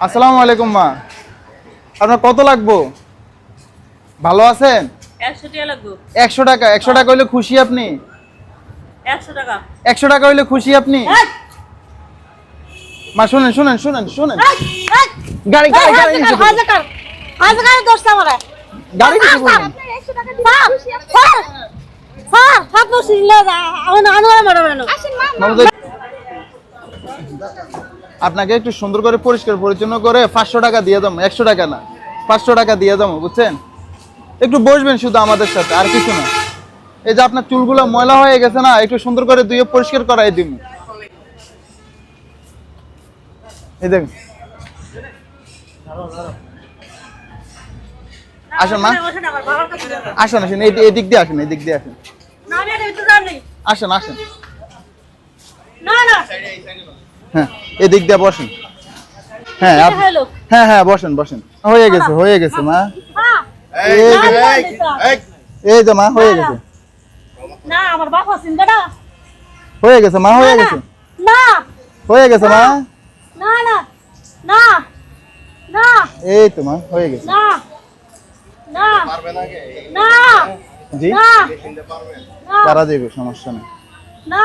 আসসালামু আলাইকুম মা। আপনার কত লাগবো? ভালো আছেন? একশো টাকা লাগবে। একশো টাকা। হইলে খুশি আপনি? একশো টাকা। হইলে খুশি আপনি? মা শুনেন শুনেন শুনেন শুনেন। গাড়ি গাড়ি গাড়ি। গাড়ি। মামুদা, আপনাকে একটু সুন্দর করে পরিষ্কার পরিচ্ছন্ন করে পাঁচশো টাকা দিয়ে দাম একশো টাকা না পাঁচশো টাকা দিয়ে দাম বুঝছেন? একটু বসবেন শুধু আমাদের সাথে আর কিছু না। এই যে আপনার চুলগুলো ময়লা হয়ে গেছে না একটু সুন্দর করে ধুয়ে পরিষ্কার করাই দিন এই দেখুন। আসেন মা। আসেন আসেন এই এই দিক দিয়ে আসেন। এই দিক দিয়ে আসেন আসেন। আসেন হ্যাঁ এদিক দিয়ে বসেন। হ্যাঁ হ্যাঁ হ্যাঁ বসেন বসেন। হয়ে গেছে হয়ে। গেছে মা। এই তো। মা হয়ে গেছে। না আমার বাপ আছেন বেটা হয়ে গেছে মা হয়ে গেছে। না। হয়ে গেছে মা। না না না না। এই তো মা হয়ে গেছে। না না না জি? না না। পারা দেবে সমস্যা নেই। না।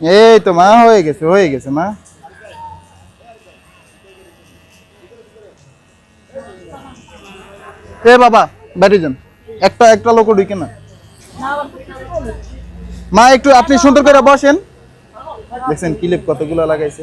এই তো মা, হয়ে গেছে হয়ে গেছে মা। এ বাবা, ব্যাটারি যান একটা একটা লোক ঢুকে না। মা, একটু আপনি সুন্দর করে বসেন। দেখছেন কিলিপ কতগুলো লাগাইছে।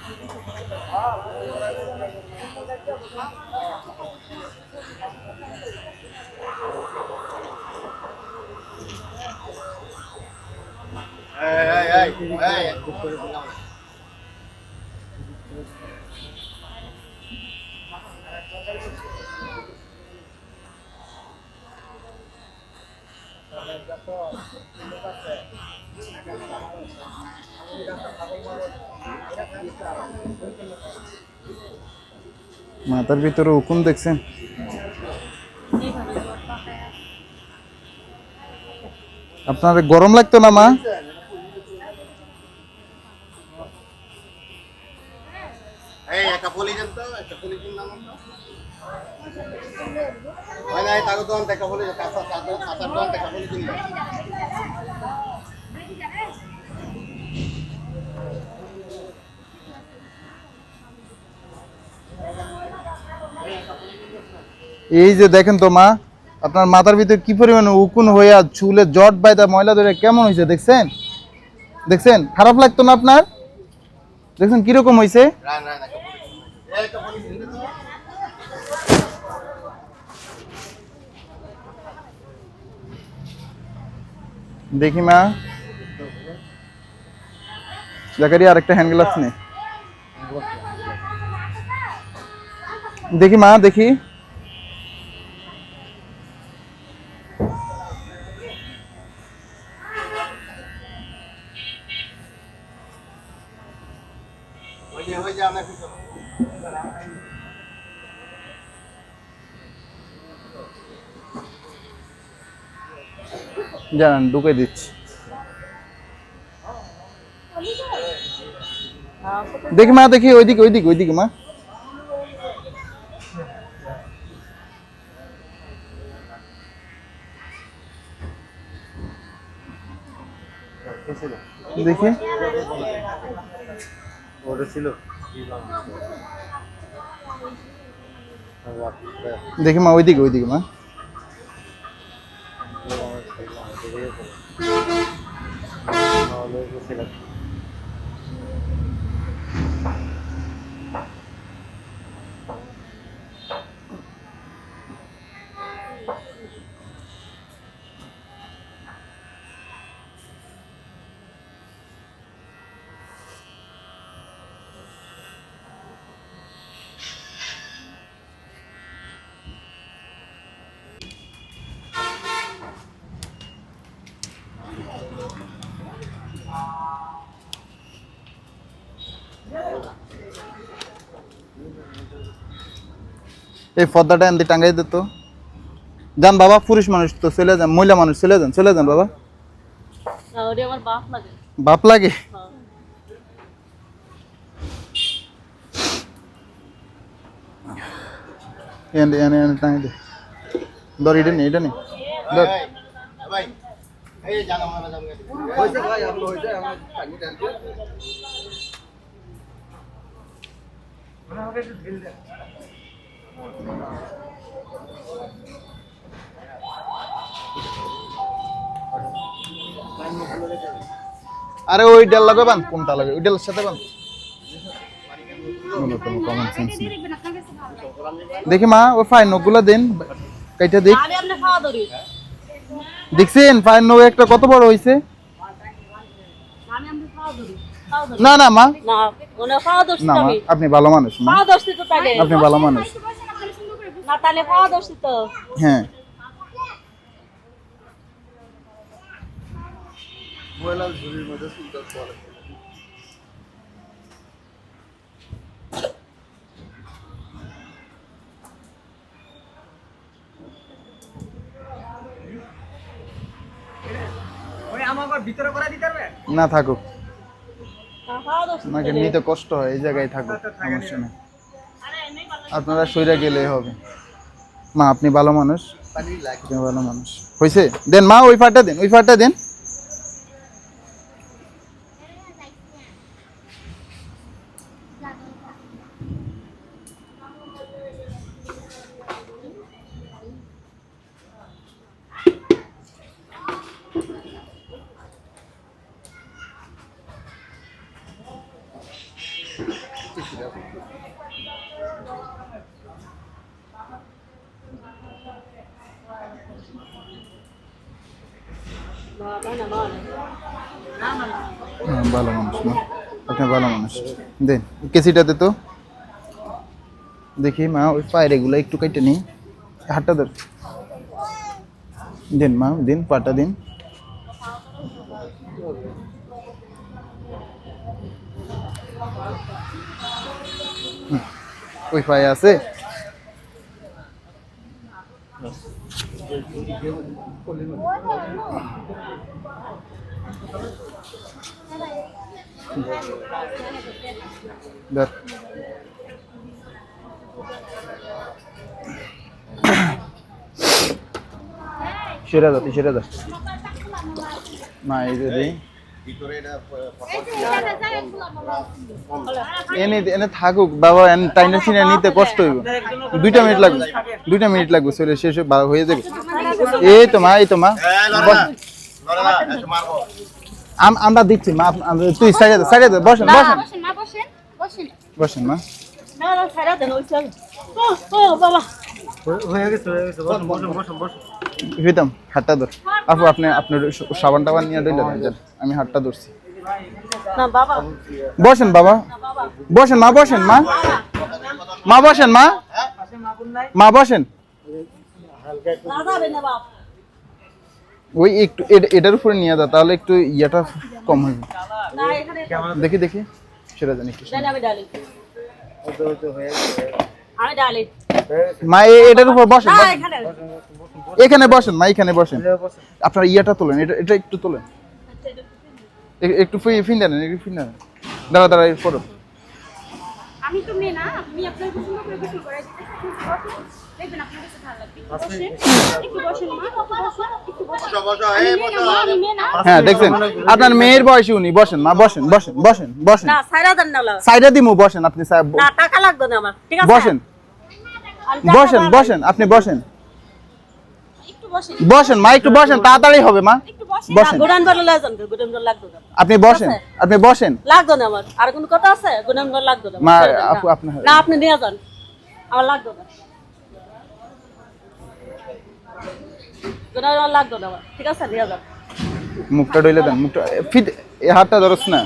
মাথার ভিতরে উকুন দেখছেন আপনার গরম লাগতো না মা না তাকে তো কাঁচা কাঁচা তো এই যে দেখেন তো মা আপনার মাথার ভিতরে কি পরিমাণ উকুন হইয়া চুলে জট বাইদা ময়লা ধরে কেমন হয়েছে দেখছেন? দেখছেন? খারাপ লাগতো না আপনার? দেখছেন কীরকম হয়েছে দেখি মা জাকারি আরেকটা হ্যান্ড গ্লাভস নে দেখি মা দেখি জানান, ঢুকে দিচ্ছি। দেখি মা, দেখি, ওইদিকে ওইদিকে ওইদিকে মা। দেখি। দেখি মা, ওইদিকে ওইদিকে মা। Thank you. এই পর্দাটা এমনি টাঙ্গাই দিত যান বাবা পুরুষ মানুষ তো চলে যান মহিলা মানুষ চলে যান চলে যান বাবা। আমার বাপ লাগে। বাপ লাগে? হ্যাঁ। এনে এনে এনে টাঙ্গাই দে। ধর এটা নেই এটা নেই ধর। আরে ওই ডাল লাগে বান কোনটা লাগে? ওই ডালের সাথে বান। দেখি মা ওই ফাইন নখগুলো দিন কাইটা দেখ দেখছেন? ফাইন নখ একটা কত বড় ধরি না না মা। আপনি ভালো মানুষ আপনি ভালো মানুষ। তো হ্যাঁ। ময়লার ঝুড়ির মধ্যে সুন্দর পড়ে না থাকুক। তো নিতে কষ্ট হয় এই জায়গায় থাকুক সমস্যা নেই। আপনারা সইরা গেলে হবে। মা আপনি ভালো মানুষ। ভালো মানুষ। হয়েছে দেন মা ওই ফাটা দেন ওই ফাটা দেন। না, না, না, না, না, না, না। হ্যাঁ, ভালো মানুষ মা আপনি ভালো মানুষ। দেন কেসিটাতে তো। দেখি মা, ওই পায়ের এগুলো একটু কেটে নিই। হাতটা ধর। দিন মা, দিন, পাটা দিন। ওই পায়ে আছে? ধর সেরা যা তুই সেরা যা এনে এনে থাকুক বাবা এনে টাইনে সিনে নিতে কষ্ট হইব। দুইটা মিনিট লাগবে। দুইটা মিনিট লাগবে চলে শেষ হয়ে- হয়ে যাবে। এই তো মা এই তো মা। বস। মারবো আম- আমরা দিচ্ছি মা তুই সাইডে সাইডে বসেন বসেন। বসেন মা বসেন বসেন। বসেন মা। না, না, ছাড়া দেন, ওই চল। ও, ও, বাবা। হইতাম হাতটা ধর। আপু আপনি আপনার সাবান টাবান নিয়ে দিলেন আমি হাতটা ধরছি। বসেন বাবা। বসেন মা বসেন মা। মা বসেন মা। মা বসেন। না যাবে না বাপ ওই একটু এট- এটার উপরে নিয়ে যা তাহলে একটু ইয়েটা কম হবে। দেখি দেখি। সেটা জানি একটু আমি ডালি মা এটার উপর বসেন এখানে। এখানে বসেন মা এখানে বসেন। আপনার ইয়েটা তোলেন এটা এটা একটু তোলেন। একটু ফিন দেন একটু ফিন দেন। দাঁড়া দাঁড়া এর পরে আমি তো মেয়ে না আপনি আপনার পছন্দ করে গোসল করাই বসেন দেখবেন আপনার কাছে ভালো লাগবে। একটু বসেন মা একটু বসেন একটু বসেন। বসো, বসো, আমি না হ্যাঁ দেখছেন? আপনার মেয়ের বয়সী উনি বসেন মা বসেন বসেন বসেন বসেন। না সাইরা দেন না। দিমু বসেন আপনি সাহেব না টাকা লাগবে না আমার ঠিক আছে? বসেন। বসেন। বসেন আপনি বসেন। বসেন। বসেন মা একটু বসেন তাড়াতাড়ি হবে মা। বসেন বসেন। গুডান বলে লয়ে যান গুডান বলে লাগবে। আপনি বসেন আপনি বসেন। লাগবে না আমার। আর কোনো কথা আছে? না মা। আপু, আপনার- না আপনি নিয়ে যান। আমার লাগবে না। গুডান বলে না আমার। ঠিক আছে নিয়ে যান। মুখটা ডইলে দেন মুখটা ফিট হাতটা ধরছ না। না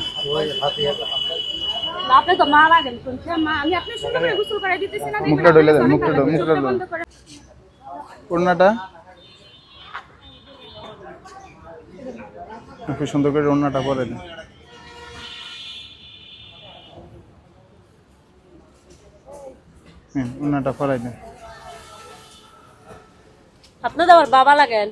আপনি তো মা লাগেন শুনছেন মা আমি আপনার সুন্দর করে গোসল করাই দিতেছি না মুখটা ডলে দেন, মুখটা ডলে, মুখটা ডলে। করে। ওড়নাটা। একটু সুন্দর করে ওড়নাটা পরে দেন। হুম, ওড়নাটা পরাই দেন। আপনি তো আমার বাবা লাগেন?